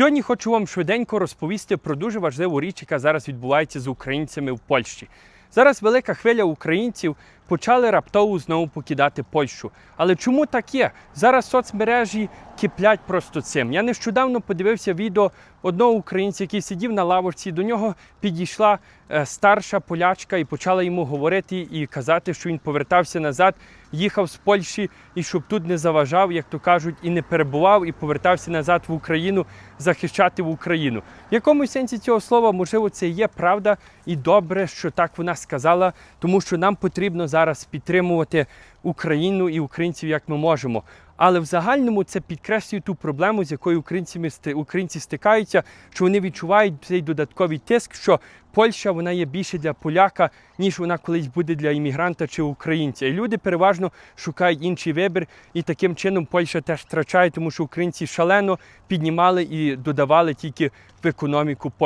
Сьогодні хочу вам швиденько розповісти про дуже важливу річ, яка зараз відбувається з українцями в Польщі. Зараз велика хвиля українців почали раптово знову покидати Польщу. Але чому так є? Зараз соцмережі киплять просто цим. Я нещодавно подивився відео одного українця, який сидів на лавочці. До нього підійшла е, старша полячка і почала йому говорити і казати, що він повертався назад, їхав з Польщі і щоб тут не заважав, як то кажуть, і не перебував, і повертався назад в Україну захищати в Україну. В якомусь сенсі цього слова, можливо, це є правда і добре, що так вона сказала, тому що нам потрібно зараз підтримувати Україну і українців як ми можемо. Але в загальному це підкреслює ту проблему, з якою українцями сти- українці стикаються, що вони відчувають цей додатковий тиск, що Польща вона є більше для поляка, ніж вона колись буде для іммігранта чи українця. І люди переважно шукають інший вибір, і таким чином Польща теж втрачає, тому що українці шалено піднімали і додавали тільки в економіку Польщі.